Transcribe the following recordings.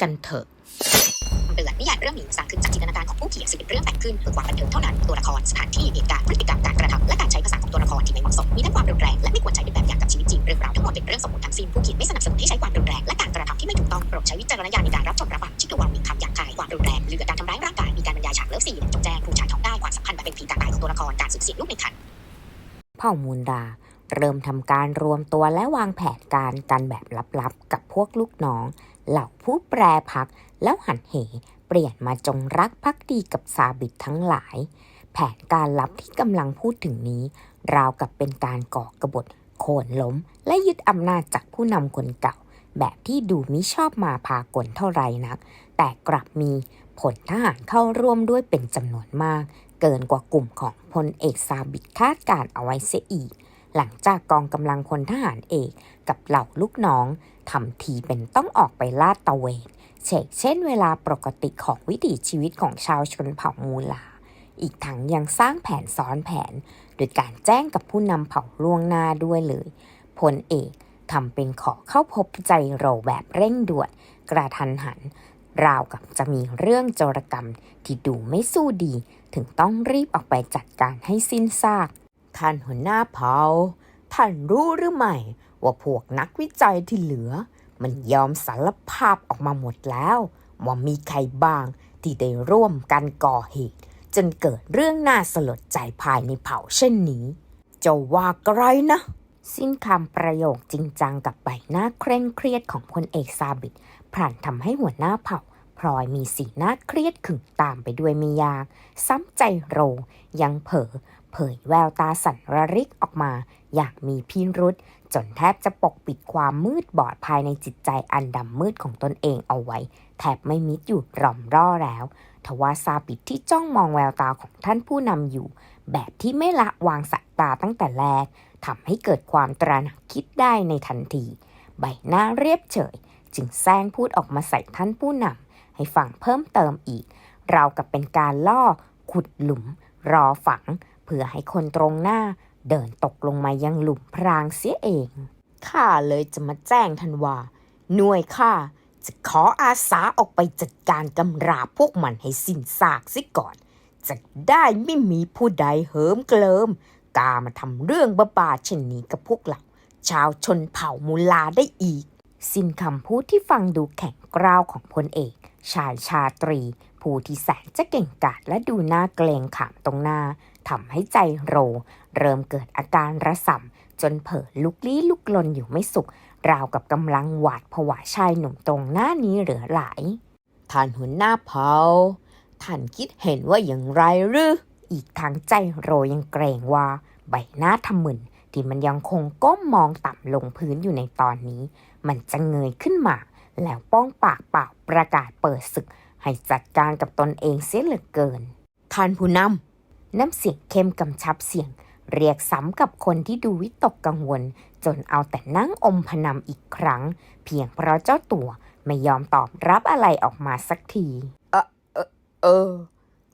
กันเถอะเตือนนิยายเรื่องนี้สร้างขึ้นจากจินตนาการของผู้เขียนซึ่งเป็นเรื่องแต่งขึ้นเพื่อความบันเทิงเท่านั้น ตัวละครสถานที่เหตุการณ์พฤติกรรมการกระทำและการใช้ภาษาของตัวละครที่ไม่เหมาะสมมีทั้งความรุนแรงและไม่ควรใช้เป็นแบบอย่างกับชีวิตจริงเรื่องราวทั้งหมดเป็นเรื่องสมมติทั้งสิ้นผู้เขียนไม่สนับสนุนให้ใช้ความรุนแรงและการกระทำที่ไม่ถูกต้องโปรดใช้วิจารณญาณในการรับชมรับฟังชิคกวามีคำหยาบคายความรุนแรงหรือการทำร้ายร่างกายมีการบรรยายฉากเลิฟซีนจงแจ้งผู้ชายท้องได้ความสัมพันธ์แบบเป็นผีการตายของตัวละครการสูญเสียลูกในครรภ์เผ่ามูลดาเริ่มทำการรวมตัวและวางแผนการกันแบบลับๆ กับพวกลูกน้อง เหล่าผู้แปรพักแล้วหันเหเปลี่ยนมาจงรักภักดีกับซาบิดทั้งหลาย แผนการลับที่กำลังพูดถึงนี้ ราวกับเป็นการก่อกบฏโค่นล้ม และยึดอำนาจจากผู้นำคนเก่า แบบที่ดูมิชอบมาพากลเท่าไรนัก แต่กลับมีผลทหารเข้าร่วมด้วยเป็นจำนวนมาก เกินกว่ากลุ่มของพลเอกซาบิดคาดการเอาไว้เสียอีก หลังจากกองกำลังพลทหารเอก กับเหล่าลูกน้องทำทีเป็นต้องออกไปลาดตระเวนเช่นเช่นเวลาปกติของวิถีชีวิตของชาวชนเผ่ามูลา อีกทั้งยังสร้างแผนซ้อนแผน โดยการแจ้งกับผู้นำเผ่าล่วงหน้าด้วยเลยพลเอกทำเป็นขอเข้าพบใจโรแบบเร่งด่วนกระทันหัน ราวกับจะมีเรื่องโจรกรรมที่ดูไม่สู้ดี ถึงต้องรีบออกไปจัดการให้สิ้นซาก ท่านหัวหน้าเผ่าท่านรู้หรือไม่ ว่าพวกนักวิจัยที่เหลือ มันยอมสารภาพออกมาหมดแล้ว ว่ามีใครบ้างที่ได้ร่วมกันก่อเหตุ จนเกิดเรื่องน่าสลดใจภายในเผ่าเช่นนี้ จะว่าไกรนะ สิ้นคำประโยคจริงจังกับใบหน้าเคร่งเครียดของพลเอกซาบิดพลันทำให้หัวหน้าเผ่าพลอยมีสีหน้าเครียดขึงตามไปด้วยไม่ยาก ซ้ำใจโร ยังเผลอเผยแววตาสั่นระริกออกมา อยากมีพิรุษ จนแทบจะปกปิดความมืดบอดภายในจิตใจอันดำมืดของตนเองเอาไว้ แทบไม่มิดอยู่ร่อมร่อแล้วทว่าซาบิดที่จ้องมองแววตาของท่านผู้นำอยู่ แบบที่ไม่ละวางสายตาตั้งแต่แรกทำให้เกิดความตระหนักคิดได้ในทันที ใบหน้าเรียบเฉย จึงแซงพูดออกมาใส่ท่านผู้นำให้ฟังเพิ่มเติมอีก เรากับเป็นการล่อขุดหลุม รอฝัง เพื่อให้คนตรงหน้า เดินตกลงมายังหลุมพรางเสียเอง ข้าเลยจะมาแจ้งท่านว่า หน่วยข้าจะขออาสาออกไปจัดการกำราบพวกมันให้สิ้นซากซิก่อน จะได้ไม่มีผู้ใดเหิมเกลิมกล้ามาทำเรื่องบ้าบาๆเช่นนี้กับพวกเรา ชาวชนเผ่ามูลาได้อีก สิ้นคำพูดที่ฟังดูแข็งกร้าวของพลเอก ชายชาตรี ผู้ที่แสนจะเก่งกาจและดูน่าเกรงขามตรงหน้าทำให้ใจโร เริ่มเกิดอาการระส่ำจนเผลอลุกลี้ลุกลนอยู่ไม่สุข ราวกับกำลังหวาดผวาชายหนุ่มตรงหน้านี้เหลือหลาย ท่านหัวหน้าเผาท่านคิดเห็นว่าอย่างไรหรือ อีกทางใจโรยังเกรงว่า ใบหน้าทำมึนที่มันยังคงก้มมองต่ำลงพื้นอยู่ในตอนนี้ มันจะเงยขึ้นมา แล้วป้องปากเปล่าประกาศเปิดศึก ให้จัดการกับตนเองเสียเหลือเกิน ท่านผู้นำน้ำเสียงเข้มกำชับเสียง เรียกซ้ำกับคนที่ดูวิตกกังวล จนเอาแต่นั่งอมพนำอีกครั้ง เพียงเพราะเจ้าตัวไม่ยอมตอบรับอะไรออกมาสักที เออเออเออ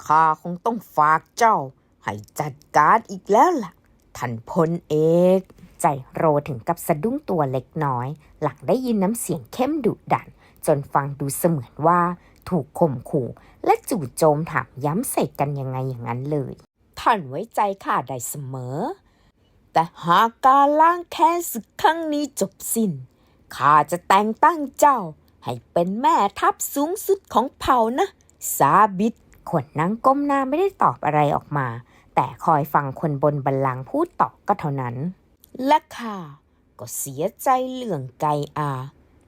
ข้าคงต้องฝากเจ้า ให้จัดการอีกแล้วล่ะ ท่านพลเอกใจโรถึงกับสะดุ้งตัวเล็กน้อย หลังได้ยินน้ำเสียงเข้มดุดัน จนฟังดูเสมือนว่า ถูกข่มขู่ และจู่โจมถามย้ำใส่กันยังไงอย่างนั้นเลย ท่านไว้ใจข้าได้เสมอ แต่หากการล้างแค้นศึกครั้งนี้จบสิ้นข้าจะแต่งตั้งเจ้า ให้เป็นแม่ทัพสูงสุดของเผ่านะซาบิดขนนั่งก้มหน้าไม่ได้ตอบอะไรออกมา แต่คอยฟังคนบนบัลลังก์พูดต่อก็เท่านั้น และข้าก็เสียใจเรื่องไกอา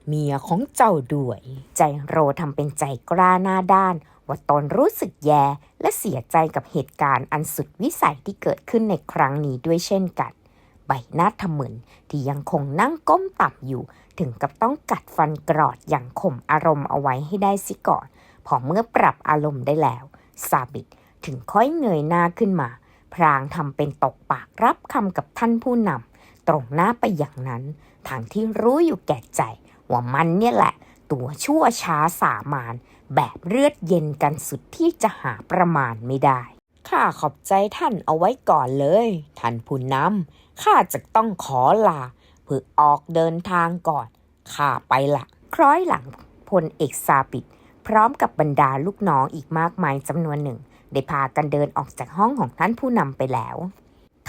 เมียของเจ้าด้วย ใจโรทำเป็นใจกล้าหน้าด้าน ว่าตนรู้สึกแย่และเสียใจกับเหตุการณ์อันสุดวิสัยที่เกิดขึ้นในครั้งนี้ด้วยเช่นกัน ใบหน้าทะมึนที่ยังคงนั่งก้มต่ำอยู่ ถึงกับต้องกัดฟันกรอดอย่างข่มอารมณ์เอาไว้ให้ได้สิก่อน พอเมื่อปรับอารมณ์ได้แล้วซาบิดถึงค่อยเงยหน้าขึ้นมา พรางทำเป็นตกปากรับคำกับท่านผู้นำตรงหน้าไปอย่างนั้นทางที่รู้อยู่แก่ใจ ว่ามันเนี่ยแหละ ตัวชั่วช้าสามานแบบเลือดเย็นกันสุดที่จะหาประมาณไม่ได้ ข้าขอบใจท่านเอาไว้ก่อนเลย ท่านผู้นำข้าจะต้องขอลาเพื่อออกเดินทางก่อน ข้าไปละคล้อยหลังพลเอกซาบิด พร้อมกับบรรดาลูกน้องอีกมากมายจำนวนหนึ่ง ได้พากันเดินออกจากห้องของท่านผู้นำไปแล้ว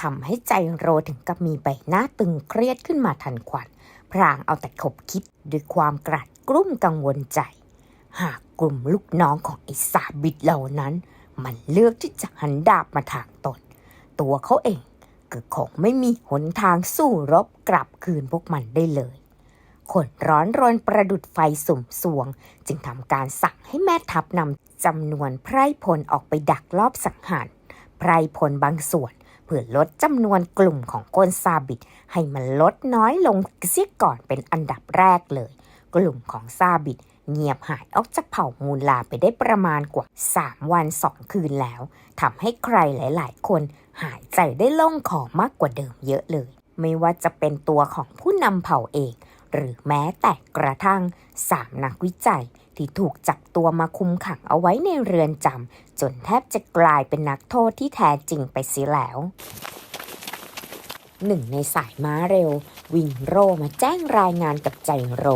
ทำให้ใจโรถึงกับมีใบหน้าตึงเครียดขึ้นมาทันควัน พรางเอาแต่ขบคิดด้วยความกรัดกรุ่มกังวลใจ หากกลุ่มลูกน้องของไอ้ซาบิดเหล่านั้น มันเลือกที่จะหันดาบมาทางตน ตัวเขาเองก็คงไม่มีหนทางสู้รบกลับคืนพวกมันได้เลยคนร้อนรนประดุดไฟสุ่มสวง จึงทำการสั่งให้แม่ทัพนำจำนวนไพรพลออกไปดักลอบสังหารไพรพลบางส่วน พื่อลดจำนวนกลุ่มของคนซาบิด ให้มันลดน้อยลงเสียก่อนเป็นอันดับแรกเลย กลุ่มของซาบิดเงียบหายออกจากเผ่ามูลลาไปได้ประมาณกว่า 3 วันสองคืนแล้วทำให้ใครหลาย ๆ คนหายใจได้โล่งคอมากกว่าเดิมเยอะเลย ไม่ว่าจะเป็นตัวของผู้นำเผ่าเอง หรือแม้แต่กระทั่งสามนักวิจัยที่ถูกจับตัวมาคุมขังเอาไว้ในเรือนจำ จนแทบจะกลายเป็นนักโทษที่แท้จริงไปเสียแล้วหนึ่งในสายม้าเร็ว วิ่งโรมาแจ้งรายงานกับใจโร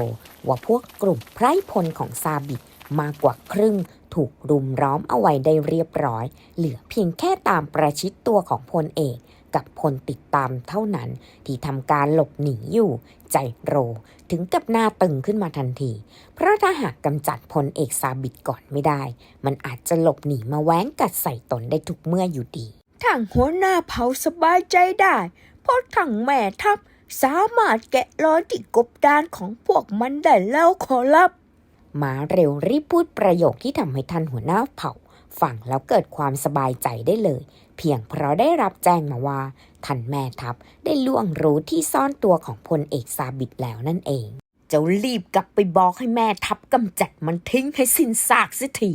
ว่าพวกกลุ่มไพร่พลของซาบิดมากกว่าครึ่งถูกรุมร้อมเอาไว้ได้เรียบร้อย เหลือเพียงแค่ตามประชิดตัวของพลเอก กับพลติดตามเท่านั้น ที่ทำการหลบหนีอยู่ ใจโร ถึงกับหน้าตึงขึ้นมาทันที เพราะถ้าหากกำจัดพลเอกซาบิดก่อนไม่ได้ มันอาจจะหลบหนีมาแว้งกัดใส่ตนได้ทุกเมื่ออยู่ดีทางหัวหน้าเผาสบายใจได้ เพราะทางแม่ทัพสามารถแกะรอยที่กบดานของพวกมันได้แล้วขอรับม้าเร็วรีบพูดประโยคที่ทำให้ท่านหัวหน้าเผ่า ฟังแล้วเกิดความสบายใจได้เลย เพียงเพราะได้รับแจ้งมาว่าท่านแม่ทัพได้ล่วงรู้ที่ซ่อนตัวของพลเอกซาบิดแล้วนั่นเองเจ้ารีบกลับไปบอกให้แม่ทัพกำจัดมันทิ้งให้สิ้นซากเสียที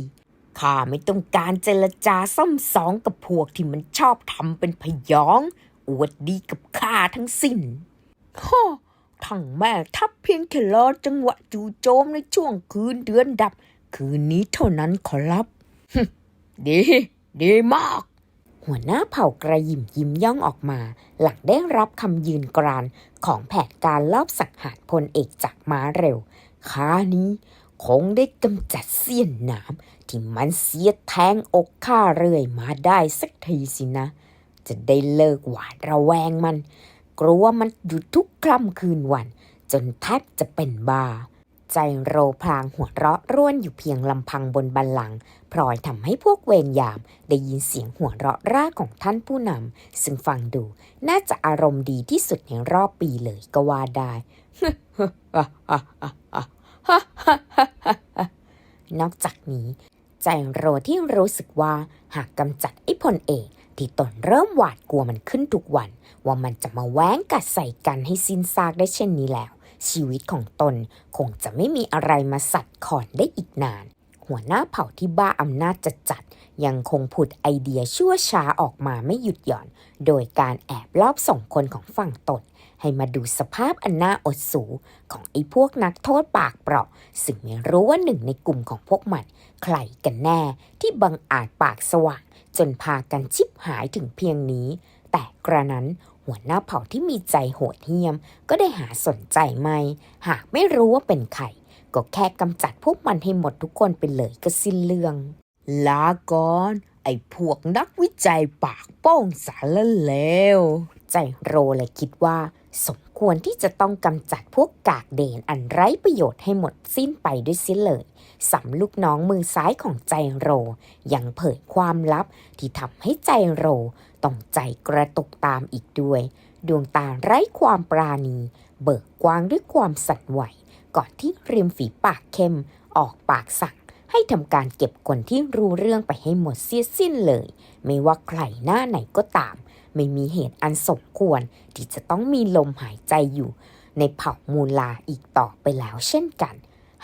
ข้าไม่ต้องการเจรจาซ่อมสองกับพวกที่มันชอบทำเป็นพยอง อวดดีกับข้าทั้งสิ้นฮ่อทั้งแม่ทัพเพียงแค่รอจังหวะจู่โจมในช่วงคืนเดือนดับ คืนนี้เท่านั้นขอรับ ดี ดีมาก หัวหน้าเผ่ากระยิมยิ้มย่องออกมา หลังได้รับคำยืนกรานของแผนการลอบสังหารพลเอกจากม้าเร็วค้านี้คงได้กำจัดเสี้ยนหนามที่มันเสียแทงอกข้าเรื่อยมาได้สักทีสินะ จะได้เลิกหวาดระแวงมัน กลัวมันอยู่ทุกค่ำคืนวัน จนแทบจะเป็นบา ใจโรพลางหัวเราะร่วนอยู่เพียงลำพังบนบันลังพลอยทำให้พวกเวรยาม ได้ยินเสียงหัวเราะร่าของท่านผู้นำซึ่งฟังดู น่าจะอารมณ์ดีที่สุดในรอบปีเลยก็ว่าได้นอกจากนี้ ใจโรที่รู้สึกว่าหากกำจัดไอ้พลเอกที่ตนเริ่มหวาดกลัวมันขึ้นทุกวัน ว่ามันจะมาแว้งกัดใส่กันให้สิ้นซากได้เช่นนี้แล้ว ชีวิตของตนคงจะไม่มีอะไรมาสัตว์ขอนได้อีกนาน หัวหน้าเผ่าที่บ้าอำนาจจัดจัดๆยังคงผุดไอเดียชั่วช้าออกมาไม่หยุดหย่อน โดยการแอบลอบส่งคนของฝั่งตนให้มาดูสภาพอันน่าอดสูของไอ้พวกนักโทษปากเปราะ ซึ่งไม่รู้ว่าหนึ่งในกลุ่มของพวกมัน ใครกันแน่ที่บังอาจปากสว่างจนพากันชิบหายถึงเพียงนี้ แต่กระนั้น หัวหน้าเผ่าที่มีใจโหดเหี้ยม ก็ได้หาสนใจไม่ หากไม่รู้ว่าเป็นใครก็แค่กำจัดพวกมันให้หมดทุกคนไปเลยก็สิ้นเรื่อง ลาก่อน ไอ้พวกนักวิจัยปากโป้งสารเลว ใจโรเลยคิดว่า สมควรที่จะต้องกำจัดพวกกากเดนอันไร้ประโยชน์ให้หมดสิ้นไปด้วยสิเลยสำลูกน้องมือซ้ายของใจโร ยังเผยความลับที่ทำให้ใจโร ต้องใจกระตุกตามอีกด้วย ดวงตาไร้ความปราณี เบิกกว้างด้วยความสั่นไหว ก่อนที่ริมฝีปากเข้ม ออกปากสั่งให้ทำการเก็บคนที่รู้เรื่องไปให้หมดเสียสิ้นเลย ไม่ว่าใครหน้าไหนก็ตาม ไม่มีเหตุอันสมควร ที่จะต้องมีลมหายใจอยู่ ในเผ่ามูลาอีกต่อไปแล้วเช่นกัน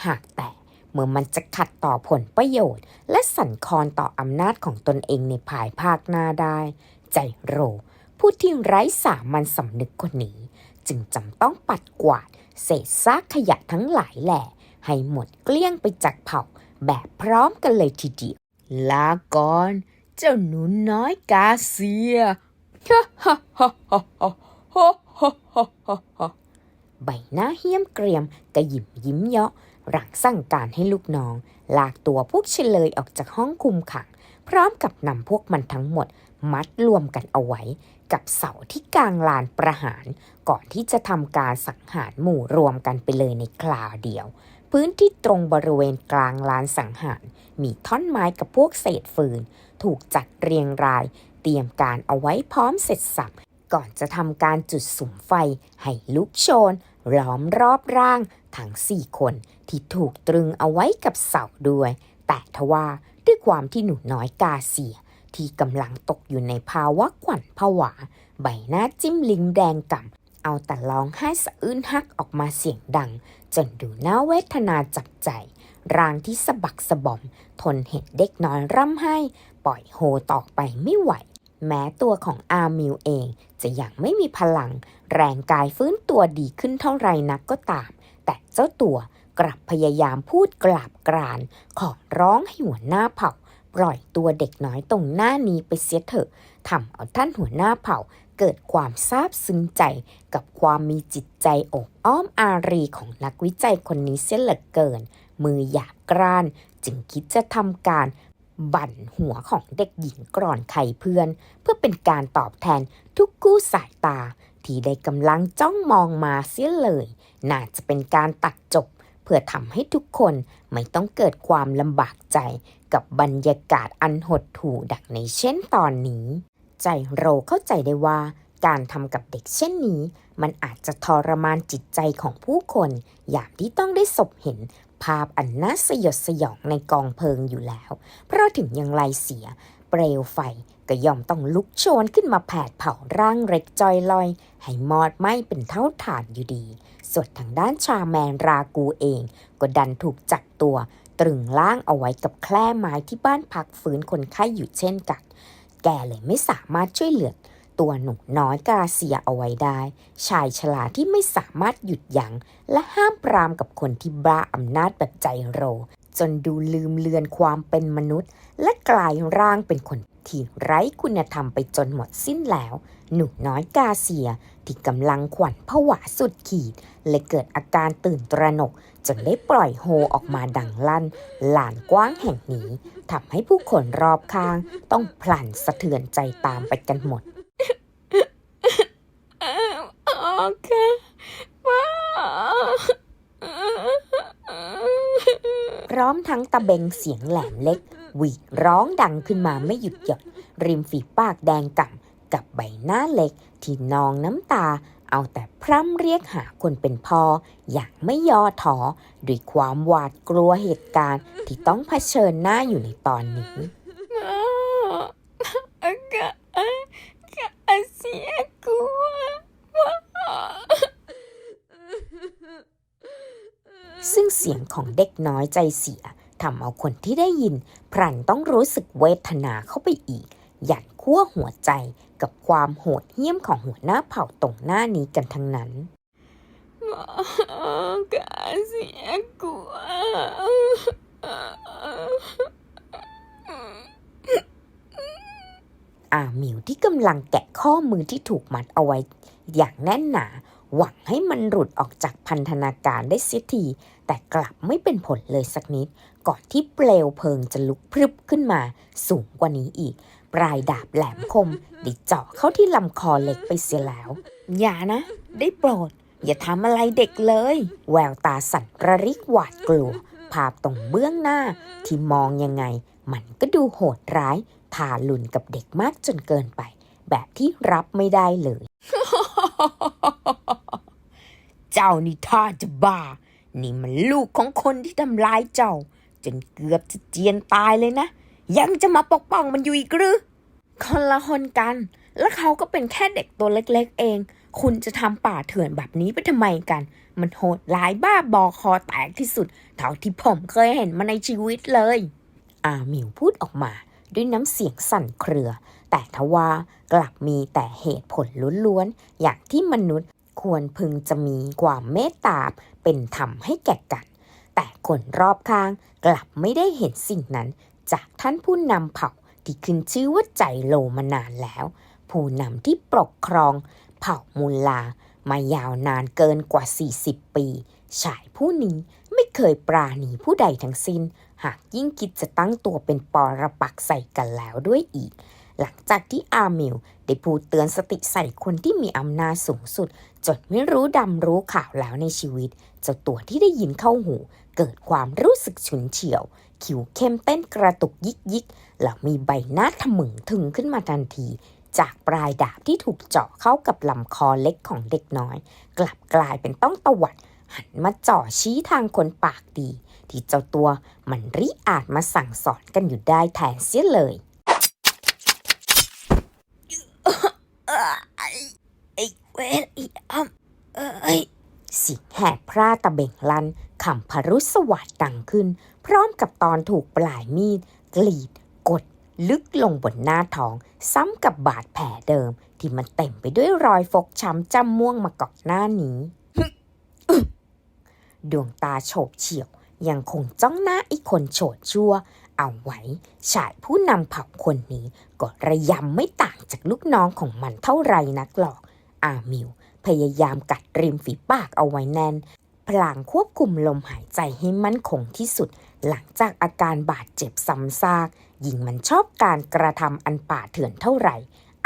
หากแต่เมื่อมันจะขัดต่อผลประโยชน์ และสั่นคลอนต่ออำนาจของตนเองในภายภาคหน้าได้ ใจโร ผู้ที่ไร้สามัญสำนึกคนนี้ จึงจำต้องปัดกวาดเศษซากขยะทั้งหลายแหล่ให้หมดเกลี้ยงไปจากเผ่าแบบพร้อมกันเลยทีเดียว ลาก่อน เจ้าหนูน้อยกาเซียฮ่าฮ่าฮ่าฮ่าฮ่าฮ่าฮ่าใบหน้าเหี้ยมเกรียมกระยิมยิ้มเยาะหลังสั่งการให้ลูกน้อง ลากตัวพวกเฉลยออกจากห้องคุมขัง พร้อมกับนำพวกมันทั้งหมดมัดรวมกันเอาไว้ กับเสาที่กลางลานประหาร ก่อนที่จะทำการสังหารหมู่รวมกันไปเลยในคราวเดียว พื้นที่ตรงบริเวณกลางลานสังหาร มีท่อนไม้กับพวกเศษฟืน ถูกจัดเรียงราย เตรียมการเอาไว้พร้อมเสร็จสับก่อนจะทำการจุดสุมไฟ ให้ลุกโชน ล้อมรอบร่าง ทั้งสี่คนที่ถูกตรึงเอาไว้กับเสาด้วย แต่ทว่า ด้วยความที่หนูน้อยกาเสีย ที่กำลังตกอยู่ในภาวะขวัญผวา ใบหน้าจิ้มลิ้มแดงก่ำเอาแต่ร้องไห้สะอื้นฮักออกมาเสียงดัง จนดูน่าเวทนาจับใจร่างที่สะบักสะบอม ทนเห็นเด็กน้อยร่ำไห้ ปล่อยโฮต่อไปไม่ไหว แม้ตัวของอามิวเอง จะยังไม่มีพลัง แรงกายฟื้นตัวดีขึ้นเท่าไรนักก็ตาม แต่เจ้าตัว กลับพยายามพูดกราบกราน ขอร้องให้หัวหน้าเผ่า ปล่อยตัวเด็กน้อยตรงหน้านี้ไปเสียเถอะทำเอาท่านหัวหน้าเผ่าเกิดความซาบซึ้งใจกับความมีจิตใจอบอ้อมอารีของนักวิจัยคนนี้เสียเหลือเกิน มือหยาบกร้านจึงคิดจะทำการบั่นหัวของเด็กหญิงกรอนไข่เพื่อน เพื่อเป็นการตอบแทนทุกกู้สายตา ที่ได้กำลังจ้องมองมาเสียเลย น่าจะเป็นการตัดจบ พื่อทำให้ทุกคนไม่ต้องเกิดความลำบากใจกับบรรยากาศอันหดหู่ดังในเช่นตอนนี้ ใจโรเข้าใจได้ว่าการทำกับเด็กเช่นนี้ มันอาจจะทรมานจิตใจของผู้คนอย่างที่ต้องได้สบเห็นภาพอันน่าสยดสยองในกองเพลิงอยู่แล้ว เพราะถึงอย่างไรเสีย เปลวไฟ ก็ย่อมต้องลุกโชนขึ้นมาแผดเผาร่างเร็กจอยลอย ให้มอดไหม้เป็นเท่าฐานอยู่ดี ส่วนทางด้านชาแมนรากูเอง ก็ดันถูกจับตัว ตรึงล่างเอาไว้กับแคร่ไม้ที่บ้านพักฟื้นคนไข้อยู่เช่นกัน แกเลยไม่สามารถช่วยเหลือตัวหนูน้อยกาเซียเอาไว้ได้ ชายชราที่ไม่สามารถหยุดยัง้งและห้ามปรามกับคนที่บ้าอำนาจแบบใจโร จนดูลืมเลือนความเป็นมนุษย์ และกลายร่างเป็นคน ที่ไร้คุณธรรมไปจนหมดสิ้นแล้ว หนูน้อยกาเซีย ที่กำลังขวัญผวาสุดขีด เลยเกิดอาการตื่นตระหนก จนได้ปล่อยโฮออกมาดังลั่นลานกว้างแห่งนี้ทำให้ผู้คนรอบข้าง ต้องพลันสะเทือนใจตามไปกันหมดโอเคว้าพร้อมทั้งตะเบงเสียงแหลมเล็ก หวีดร้องดังขึ้นมาไม่หยุดหย่อนริมฝีปากแดงก่ำกับใบหน้าเล็กที่นองน้ำตา เอาแต่พร่ำเรียกหาคนเป็นพ่ออย่างไม่ย่อท้อด้วยความหวาดกลัวเหตุการณ์ที่ต้องเผชิญหน้าอยู่ในตอนนี้กะกะเสียกลัวซึ่งเสียงของเด็กน้อยใจเสีย ทำเอาคนที่ได้ยิน พรันต้องรู้สึกเวทนาเข้าไปอีก หยันขั้วหัวใจกับความโหดเหี้ยมของหัวหน้าเผ่าตรงหน้านี้กันทั้งนั้นกะเสียกลัวอาหมิวที่กำลังแกะข้อมือที่ถูกมัดเอาไว้ อย่างแน่นหนา หวังให้มันหลุดออกจากพันธนาการได้เสียที แต่กลับไม่เป็นผลเลยสักนิด ก่อนที่เปลวเพลิงจะลุกพรึบขึ้นมาสูงกว่านี้อีก ปลายดาบแหลมคมได้เจาะเข้าที่ลำคอเหล็กไปเสียแล้ว อย่านะ ได้โปรด อย่าทำอะไรเด็กเลย แววตาสั่นระริกหวาดกลัว ภาพตรงเบื้องหน้าที่มองยังไง มันก็ดูโหดร้ายทาลุนกับเด็กมากจนเกินไป แบบที่รับไม่ได้เลย เจ้านี่ท่าจะบ้า นี่มันลูกของคนที่ทำร้ายเจ้า จนเกือบจะเจียนตายเลยนะ ยังจะมาปกป้องมันอยู่อีกหรือคนละคนกัน แล้วเขาก็เป็นแค่เด็กตัวเล็กๆเอง คุณจะทำป่าเถื่อนแบบนี้ไปทำไมกัน มันโหดร้ายบ้าบอคอแตกที่สุด เท่าที่ผมเคยเห็นมาในชีวิตเลย อาหมิวพูดออกมา ด้วยน้ำเสียงสั่นเครือ แต่ทว่ากลับมีแต่เหตุผลล้วนๆ อย่างที่มนุษย์ควรพึงจะมีความเมตตาเป็นธรรมให้แก่กัน แต่คนรอบข้างกลับไม่ได้เห็นสิ่งนั้น จากท่านผู้นำเผ่าที่ขึ้นชื่อว่าใจโลมานานแล้ว ผู้นำที่ปกครอง เผ่ามูลามายาวนานเกินกว่า 40 ปี ชายผู้นี้ไม่เคยปราณีผู้ใดทั้งสิ้น หากยิ่งคิดจะตั้งตัวเป็นปรปักใส่กันแล้วด้วยอีก หลังจากที่อามิลได้พูดเตือนสติใส่คนที่มีอำนาจสูงสุด จนไม่รู้ดำรู้ข่าวแล้วในชีวิต เจ้าตัวที่ได้ยินเข้าหู เกิดความรู้สึกฉุนเฉียวขิวเข้มเต้นกระตุกยิกยิกแล้วมีใบหน้าทะมึงถึงขึ้นมาทันที จากปลายดาบที่ถูกเจาะเข้ากับลำคอเล็กของเด็กน้อย กลับกลายเป็นต้องตวัด หันมาจ่อชี้ทางคนปากดี ที่เจ้าตัวมันริอาจมาสั่งสอนกันอยู่ได้แทนเสียเลยไอ้เวรอีอ้ำเอ้ยเสียงแหบพร่าตะเบ่งลัน ขำพรุสวัสดดังขึ้น พร้อมกับตอนถูกปลายมีด กรีด กด ลึกลงบนหน้าท้อง ซ้ำกับบาดแผลเดิม ที่มันเต็มไปด้วยรอยฟกช้ำจำม่วงมาก่อนหน้านี้ ดวงตาโฉบเฉี่ยว ยังคงจ้องหน้าไอ้คนโฉดชั่ว เอาไว้ ชายผู้นำเผ่าคนนี้ ก็ระยำไม่ต่างจากลูกน้องของมันเท่าไรนักหรอก อามิวพยายามกัดริมฝีปากเอาไว้แน่น พลางควบคุมลมหายใจให้มั่นคงที่สุด หลังจากอาการบาดเจ็บซ้ำซากยิ่งมันชอบการกระทำอันป่าเถื่อนเท่าไหร่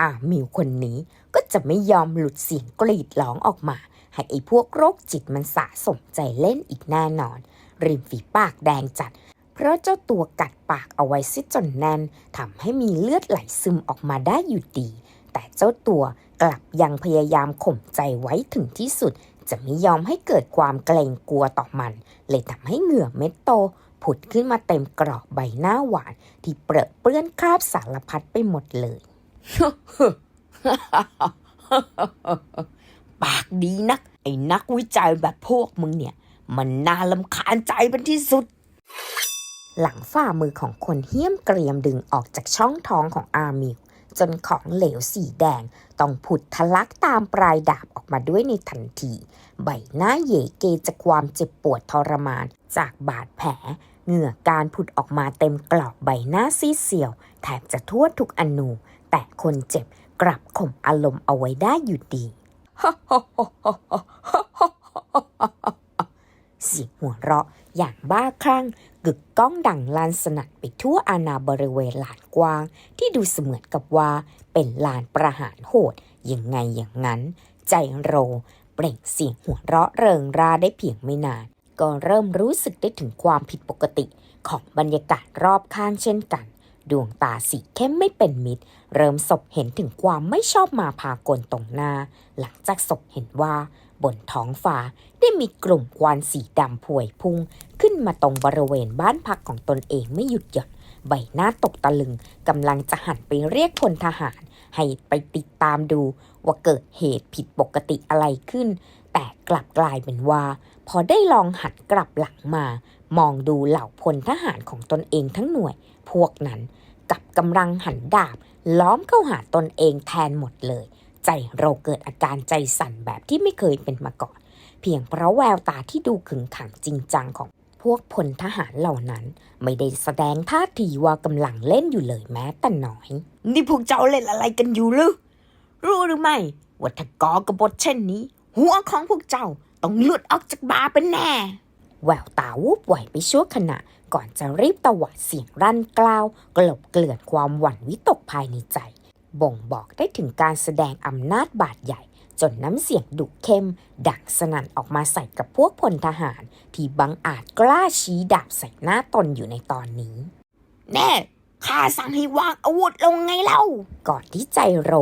อามิวคนนี้ก็จะไม่ยอมหลุดเสียงกรีดร้องออกมา ให้ไอ้พวกโรคจิตมันสะสมใจเล่นอีกแน่นอน ริมฝีปากแดงจัด เพราะเจ้าตัวกัดปากเอาไว้ซิจนแน่นทำให้มีเลือดไหลซึมออกมาได้อยู่ดี แต่เจ้าตัวกลับยังพยายามข่มใจไว้ถึงที่สุด จะไม่ยอมให้เกิดความเกรงกลัวต่อมัน เลยทำให้เหงื่อเม็ดโต ผุดขึ้นมาเต็มกรอบใบหน้าหวาน ที่เปรอะเปื้อนคราบสารพัดไปหมดเลย ปากดีนัก ไอ้นักวิจัยแบบพวกมึงเนี่ย มันน่าลำคาญใจเป็นที่สุดหลังฝ่ามือของคนเหี้ยมเกรียมดึงออกจากช่องท้องของอามิว จนของเหลวสีแดงต้องผุดทะลักตามปลายดาบออกมาด้วยในทันที ใบหน้าเยเกจากความเจ็บปวดทรมานจากบาดแผลเหงื่อการผุดออกมาเต็มกรอบใบหน้าซีเซียวแทบจะทั่วทุกอนู แต่คนเจ็บกลับข่มอารมณ์เอาไว้ได้อยู่ดีเสียงหัวเราะ อย่างบ้าคลั่งกึกก้องดังลานสนัดไปทั่วอาณาบริเวณลานกว้าง ที่ดูเสมือนกับว่า เป็นลานประหารโหดยังไงอย่างนั้น ใจโร เปล่งเสียงหัวเราะเริงราได้เพียงไม่นาน ก็เริ่มรู้สึกได้ถึงความผิดปกติของบรรยากาศรอบข้างเช่นกัน ดวงตาสีเข้มไม่เป็นมิตร เริ่มสบเห็นถึงความไม่ชอบมาพากลตรงหน้า หลังจากสบเห็นว่า บนท้องฟ้าได้มีกลุ่มควันสีดำพวยพุ่ง ขึ้นมาตรงบริเวณบ้านพักของตนเองไม่หยุดหย่อนใบหน้าตกตะลึงกำลังจะหันไปเรียกพลทหาร ให้ไปติดตามดูว่าเกิดเหตุผิดปกติอะไรขึ้น แต่กลับกลายเป็นว่า พอได้ลองหันกลับหลังมา มองดูเหล่าพลทหารของตนเองทั้งหน่วย พวกนั้นกับกำลังหันดาบ ล้อมเข้าหาตนเองแทนหมดเลย ใจเราเกิดอาการใจสั่นแบบที่ไม่เคยเป็นมาก่อน เพียงเพราะแววตาที่ดูขึงขังจริงจังของพวกพลทหารเหล่านั้น ไม่ได้แสดงท่าทีว่ากำลังเล่นอยู่เลยแม้แต่น้อย นี่พวกเจ้าเล่นอะไรกันอยู่หรือรู้หรือไม่ว่าถ้ากอกบฏเช่นนี้ หัวของพวกเจ้าต้องหลุดออกจากบาเป็นแน่ แววตาวูบไหวไปชั่วขณะ ก่อนจะรีบตวัดเสียงรั่นกล้าว กลบเกลื่อนความหวั่นวิตกภายในใจ บ่งบอกได้ถึงการแสดงอำนาจบาดใหญ่ จนน้ำเสียงดุเข้ม ดังสนั่นออกมาใส่กับพวกพลทหาร ที่บังอาจกล้าชี้ดาบใส่หน้าตนอยู่ในตอนนี้ แน่ข้าสั่งให้วางอาวุธลงไงเล่า ก่อนที่ใจโร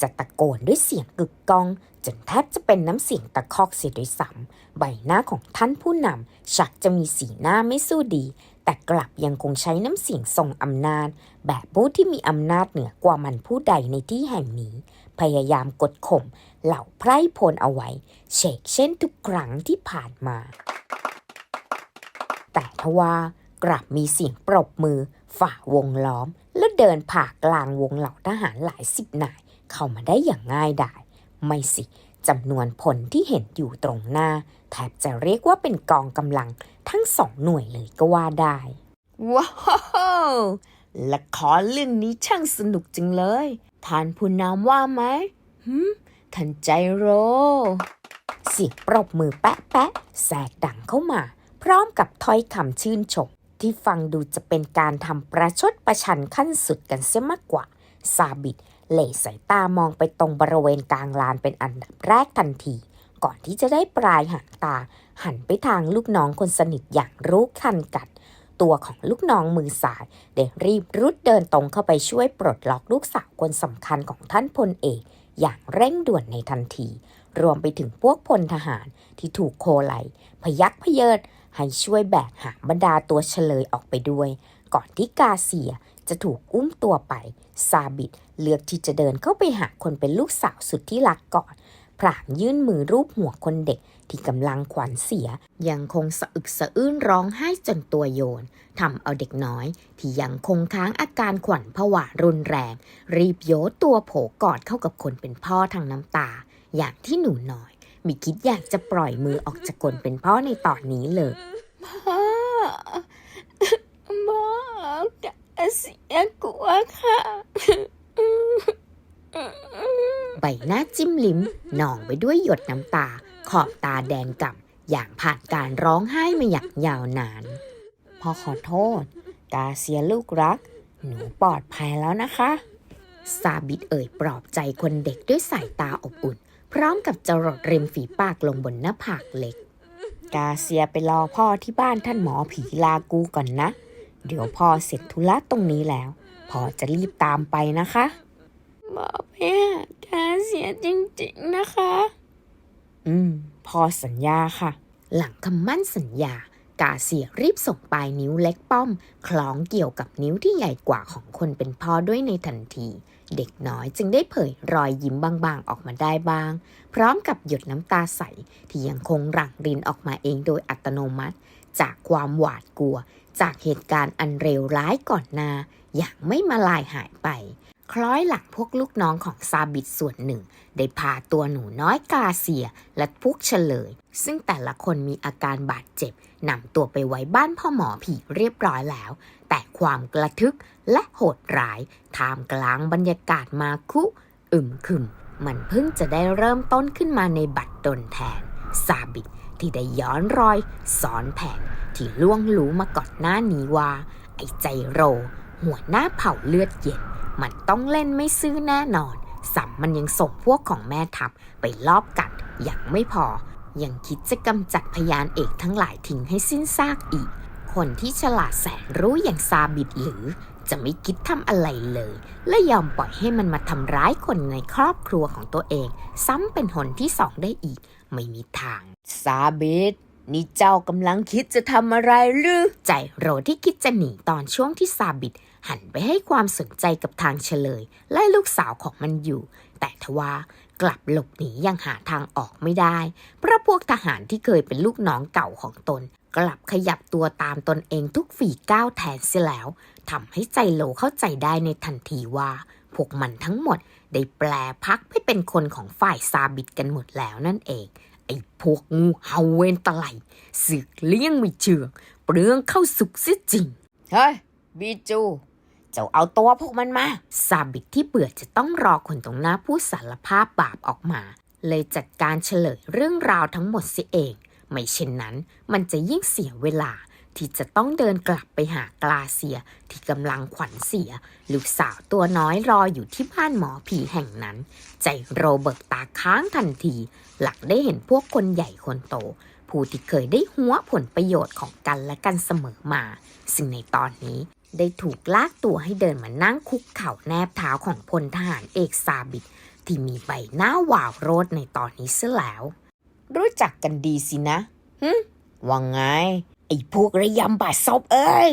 จะตะโกนด้วยเสียงกึกก้อง จนแทบจะเป็นน้ำเสียงตะคอกเสียด้วยซ้ำใบหน้าของท่านผู้นำชักจะมีสีหน้าไม่สู้ดี แต่กลับยังคงใช้น้ำเสียงทรงอำนาจ แบบผู้ที่มีอำนาจเหนือกว่ามันผู้ใดในที่แห่งนี้ พยายามกดข่มเหล่าไพร่พลเอาไว้ เชกเช่นทุกครั้งที่ผ่านมา แต่ทว่ากลับมีเสียงปรบมือ ฝ่าวงล้อม และเดินผ่ากลางวงเหล่าทหารหลายสิบนาย เข้ามาได้อย่างง่ายดาย ไม่สิจำนวนผลที่เห็นอยู่ตรงหน้า แทบจะเรียกว่าเป็นกองกำลัง ทั้งสองหน่วยเลยก็ว่าได้ ว้าวละครเรื่องนี้ช่างสนุกจังเลย ท่านผู้นำว่าไหมหืมทันใจโร เสียงปรบมือแปะแปะแสกดังเข้ามา พร้อมกับถ้อยคำชื่นชมที่ฟังดูจะเป็นการทำประชดประชันขั้นสุดกันเสียมากกว่า ซาบิดเหล่สายตามองไปตรงบริเวณกลางลานเป็นอันดับแรกทันที ก่อนที่จะได้ปลายหางตา หันไปทางลูกน้องคนสนิทอย่างรู้ทันกัด ตัวของลูกน้องมือสายได้รีบรุดเดินตรงเข้าไปช่วยปลดล็อกลูกสาวคนสำคัญของท่านพลเอก อย่างเร่งด่วนในทันที รวมไปถึงพวกพลทหารที่ถูกโคไลพยักพเยิดให้ช่วยแบกหางบรรดาตัวเฉลยออกไปด้วย ก่อนที่กาเซียจะถูกอุ้มตัวไป ซาบิดเลือกที่จะเดินเข้าไปหาคนเป็นลูกสาวสุดที่รักก่อนพลางยื่นมือรูปหัวคนเด็ก ที่กำลังขวัญเสีย ยังคงสะอึกสะอื้นร้องไห้จนตัวโยนทำเอาเด็กน้อย ที่ยังคงค้างอาการขวัญผวารุนแรง รีบโยตัวโผกอดเข้ากับคนเป็นพ่อทางน้ำตา อย่างที่หนูน้อยมีคิดอยากจะปล่อยมือออกจากคนเป็นพ่อในตอนนี้เลยพ่อบอกเสียกลัวค่ะใบหน้าจิ้มลิ้มหนองไปด้วยหยดน้ำตา ขอบตาแดงก่ำอย่างผ่านการร้องไห้มาอย่างยาวนานพ่อขอโทษ กาเซียลูกรัก หนูปลอดภัยแล้วนะคะซาบิดเอ่ยปลอบใจคนเด็กด้วยสายตาอบอุ่น พร้อมกับจรดริมฝีปากลงบนหน้าผากเล็ก กาเซียไปรอพ่อที่บ้านท่านหมอผีลากูก่อนนะ เดี๋ยวพ่อเสร็จธุระตรงนี้แล้วพ่อจะรีบตามไปนะคะบอกไปหากาเสียจริงๆนะคะ อืม พอสัญญาค่ะ หลังคำมั่นสัญญา กาเสียรีบส่งปลายนิ้วเล็กป้อม คล้องเกี่ยวกับนิ้วที่ใหญ่กว่าของคนเป็นพ่อด้วยในทันที เด็กน้อยจึงได้เผยรอยยิ้มบางๆออกมาได้บ้าง พร้อมกับหยดน้ำตาใส ที่ยังคงหลั่งรินออกมาเองโดยอัตโนมัติ จากความหวาดกลัว จากเหตุการณ์อันเลวร้ายก่อนหน้าอย่างไม่มาลายหายไป คล้อยหลังพวกลูกน้องของซาบิดส่วนหนึ่ง ได้พาตัวหนูน้อยกาเซียและพวกเฉลย ซึ่งแต่ละคนมีอาการบาดเจ็บนำตัวไปไว้บ้านพ่อหมอผีเรียบร้อยแล้ว แต่ความกระทึกและโหดร้ายท่ามกลางบรรยากาศมาคุอึมครึม มันเพิ่งจะได้เริ่มต้นขึ้นมาในบัตรดนแทนซาบิดที่ได้ย้อนรอยสอนแผนที่ล่วงรู้มาก่อนหน้านี้ว่า ไอ้ใจโร หัวหน้าเผ่าเลือดเย็น มันต้องเล่นไม่ซื่อแน่นอนสัมมันยังส่งพวกของแม่ทัพไปลอบกัดอย่างไม่พอ ยังคิดจะกำจัดพยานเอกทั้งหลายทิ้งให้สิ้นซากอีก คนที่ฉลาดแสนรู้อย่างซาบิดหรือ จะไม่คิดทำอะไรเลย และยอมปล่อยให้มันมาทำร้ายคนในครอบครัวของตัวเอง ซ้ำเป็นหนที่สองได้อีก ไม่มีทาง ซาบิดนี่เจ้ากำลังคิดจะทำอะไรหรือ ใจโรที่คิดจะหนีตอนช่วงที่ซาบิด หันไปให้ความสนใจกับทางเฉลย และลูกสาวของมันอยู่ แต่ทว่ากลับหลบหนียังหาทางออกไม่ได้ เพราะพวกทหารที่เคยเป็นลูกน้องเก่าของตน กลับขยับตัวตามตนเองทุกฝีก้าวแทนเสียแล้วทำให้ใจโลเข้าใจได้ในทันทีว่า พวกมันทั้งหมดได้แปลพักให้เป็นคนของฝ่ายซาบิดกันหมดแล้วนั่นเองไอ้พวกงูเห่าเวนตะไลสึกเลี้ยงไม่เชื่องเปลืองเข้าสุกเสียจริง เฮ้ย บีจู จ้าเอาตัวพวกมันมา ซาบิกที่เบื่อจะต้องรอคนตรงหน้าผู้สารภาพบาปออกมา เลยจัดการเฉลยเรื่องราวทั้งหมดเสียเอง ไม่เช่นนั้นมันจะยิ่งเสียเวลาที่จะต้องเดินกลับไปหากลาเซียที่กำลังขวัญเสีย ลูกสาวตัวน้อยรออยู่ที่บ้านหมอผีแห่งนั้น ใจโรเบิร์ตตาค้างทันที หลังได้เห็นพวกคนใหญ่คนโต ผู้ที่เคยได้หัวผลประโยชน์ของกันและกันเสมอมา ซึ่งในตอนนี้ ได้ถูกลากตัวให้เดินมานั่งคุกเข่าแนบเท้าของพลทหารเอกซาบิดที่มีใบหน้าหวาวโรดในตอนนี้เสียแล้ว รู้จักกันดีสินะฮึว่าไง ไอ้พวกระยำบาดซบเอ้ย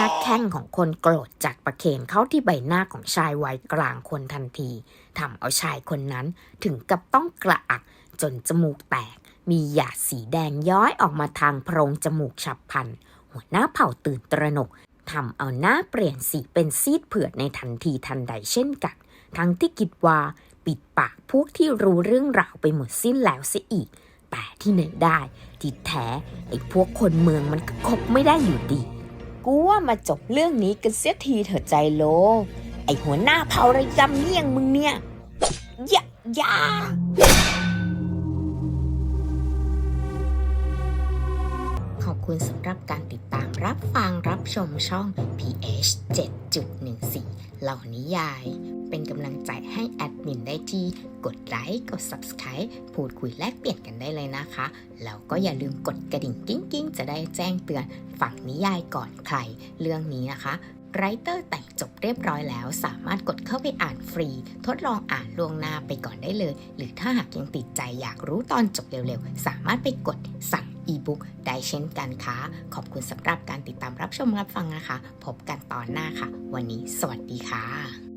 นักแข่งของคนโกรธจัดประเคนเข้าที่ใบหน้าของชายวัยกลางคนทันทีทำเอาชายคนนั้นถึงกับต้องกระอักจนจมูกแตก มีหยาดสีแดงย้อยออกมาทางโพรงจมูกฉับพลัน หัวหน้าเผ่าตื่นตระหนกทำเอาหน้าเปลี่ยนสีเป็นซีดเผือดในทันทีทันใดเช่นกัน ทั้งที่คิดว่าปิดปากพวกที่รู้เรื่องราวไปหมดสิ้นแล้วเสียอีก แต่ที่ไหนได้ ที่แท้ไอ้พวกคนเมืองมันก็คบไม่ได้อยู่ดี กูว่ามาจบเรื่องนี้กันเสียทีเถอะใจโล ไอ้หัวหน้าเผ่าไระยำเลี่ยงมึงเนี่ยยะอย่า คุณสำหรับการติดตามรับฟังรับชมช่อง PH 7.14 เหล่านิยาย เป็นกำลังใจให้แอดมินได้ที่ กดไลค์ กด Subscribe พูดคุยแลกเปลี่ยนกันได้เลยนะคะ แล้วก็อย่าลืมกดกระดิ่งกิ้งกิ้งๆจะได้แจ้งเตือนฝั่งนิยายก่อนใคร เรื่องนี้นะคะไรเตอร์แต่งจบเรียบร้อยแล้ว สามารถกดเข้าไปอ่านฟรี ทดลองอ่านล่วงหน้าไปก่อนได้เลย หรือถ้าหากยังติดใจอยากรู้ตอนจบเร็วๆ สามารถไปกดสั่ง อีบุ๊กได้เช่นกันค่ะ ขอบคุณสำหรับการติดตามรับชมรับฟังนะคะ พบกันตอนหน้าค่ะ วันนี้สวัสดีค่ะ